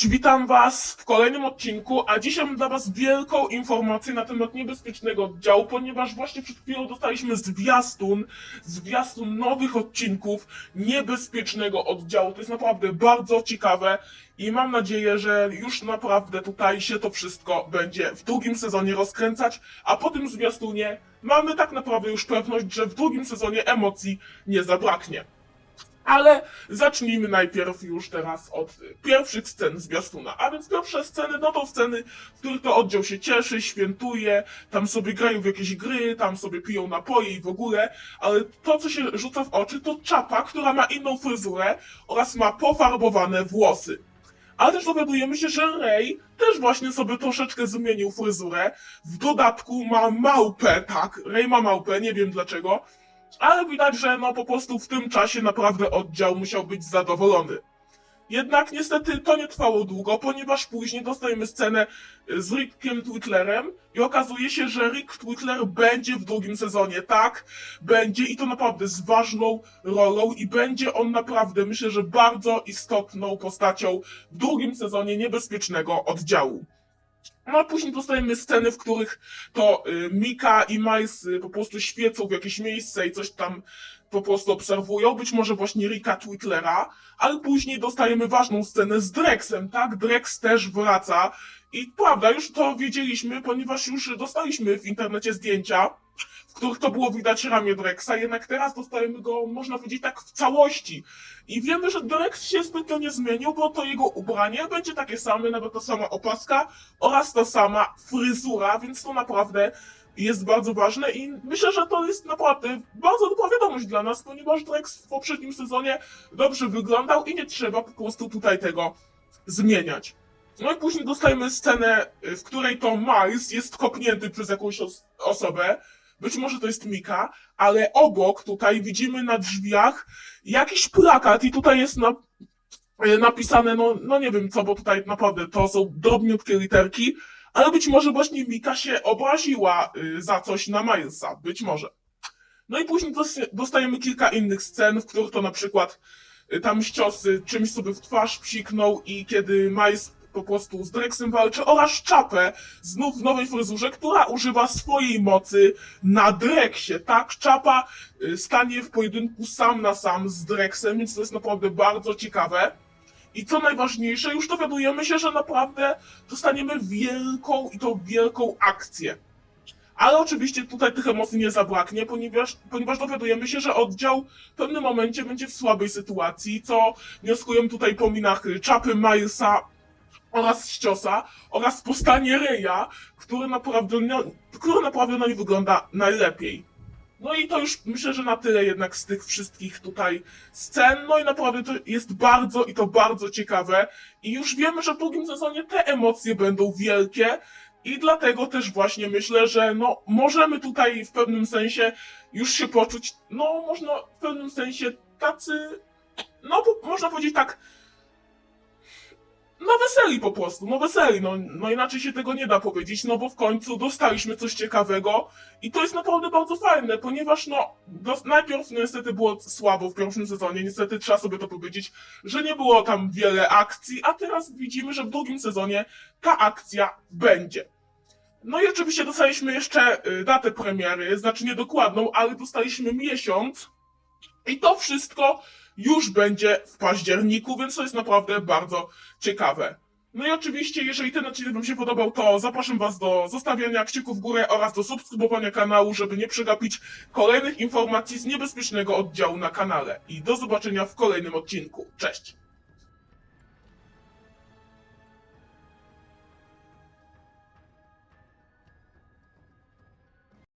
Cześć, witam Was w kolejnym odcinku, a dzisiaj mam dla Was wielką informację na temat niebezpiecznego oddziału, ponieważ właśnie przed chwilą dostaliśmy zwiastun, zwiastun nowych odcinków niebezpiecznego oddziału. To jest naprawdę bardzo ciekawe i mam nadzieję, że już naprawdę tutaj się to wszystko będzie w drugim sezonie rozkręcać, a po tym zwiastunie mamy tak naprawdę już pewność, że w drugim sezonie emocji nie zabraknie. Ale zacznijmy najpierw już teraz od pierwszych scen zwiastuna. A więc pierwsze sceny, no to sceny, w których to oddział się cieszy, świętuje, tam sobie grają w jakieś gry, tam sobie piją napoje i w ogóle, ale to, co się rzuca w oczy, to czapa, która ma inną fryzurę oraz ma pofarbowane włosy. Ale też dowiadujemy się, że Ray też właśnie sobie troszeczkę zmienił fryzurę. W dodatku ma małpę, tak, Ray ma małpę, nie wiem dlaczego, ale widać, że no po prostu w tym czasie naprawdę oddział musiał być zadowolony. Jednak niestety to nie trwało długo, ponieważ później dostajemy scenę z Rickiem Twitlerem i okazuje się, że Rick Twitler będzie w drugim sezonie, tak? Będzie i to naprawdę z ważną rolą i będzie on naprawdę, myślę, że bardzo istotną postacią w drugim sezonie niebezpiecznego oddziału. No a później dostajemy sceny, w których to y, Mika i Miles y, po prostu świecą w jakieś miejsce i coś tam po prostu obserwują, być może właśnie Ricka Twitlera, ale później dostajemy ważną scenę z Drexem, tak? Drex też wraca i prawda, już to wiedzieliśmy, ponieważ już dostaliśmy w internecie zdjęcia, w których to było widać ramię Drexa, jednak teraz dostajemy go, można powiedzieć, tak w całości. I wiemy, że Drex się zbytnio nie zmienił, bo to jego ubranie będzie takie same, nawet ta sama opaska oraz ta sama fryzura, więc to naprawdę jest bardzo ważne i myślę, że to jest naprawdę bardzo dobra wiadomość dla nas, ponieważ Drex w poprzednim sezonie dobrze wyglądał i nie trzeba po prostu tutaj tego zmieniać. No i później dostajemy scenę, w której to Miles jest kopnięty przez jakąś os- osobę. Być może to jest Mika, ale obok tutaj widzimy na drzwiach jakiś plakat i tutaj jest na, y, napisane, no, no nie wiem co, bo tutaj naprawdę to są drobniutkie literki, ale być może właśnie Mika się obraziła y, za coś na Milesa, być może. No i później dos- dostajemy kilka innych scen, w których to na przykład y, tam ściosy czymś sobie w twarz psiknął i kiedy Miles po prostu z Drexem walczy oraz Czapę znów w nowej fryzurze, która używa swojej mocy na Drexie, tak? Czapa y, stanie w pojedynku sam na sam z Drexem, więc to jest naprawdę bardzo ciekawe. I co najważniejsze, już dowiadujemy się, że naprawdę dostaniemy wielką i to wielką akcję. Ale oczywiście tutaj tych emocji nie zabraknie, ponieważ, ponieważ dowiadujemy się, że oddział w pewnym momencie będzie w słabej sytuacji, co wnioskują tutaj po minach Czapy, Milesa oraz Ściosa oraz po stanie Reja, który naprawdę, no, który naprawdę no nie wygląda najlepiej. No i to już myślę, że na tyle jednak z tych wszystkich tutaj scen. No i naprawdę to jest bardzo i to bardzo ciekawe. I już wiemy, że w drugim sezonie te emocje będą wielkie. I dlatego też właśnie myślę, że no możemy tutaj w pewnym sensie już się poczuć, no można w pewnym sensie tacy, no można powiedzieć tak, no weseli po prostu, no weseli, no, no inaczej się tego nie da powiedzieć, no bo w końcu dostaliśmy coś ciekawego i to jest naprawdę bardzo fajne, ponieważ no, dos- najpierw niestety było słabo w pierwszym sezonie, niestety trzeba sobie to powiedzieć, że nie było tam wiele akcji, a teraz widzimy, że w drugim sezonie ta akcja będzie. No i oczywiście dostaliśmy jeszcze y, datę premiery, znaczy nie dokładną, ale dostaliśmy miesiąc i to wszystko już będzie w październiku, więc to jest naprawdę bardzo ciekawe. No i oczywiście, jeżeli ten odcinek Wam się podobał, to zapraszam Was do zostawiania kciuków w górę oraz do subskrybowania kanału, żeby nie przegapić kolejnych informacji z niebezpiecznego oddziału na kanale. I do zobaczenia w kolejnym odcinku. Cześć!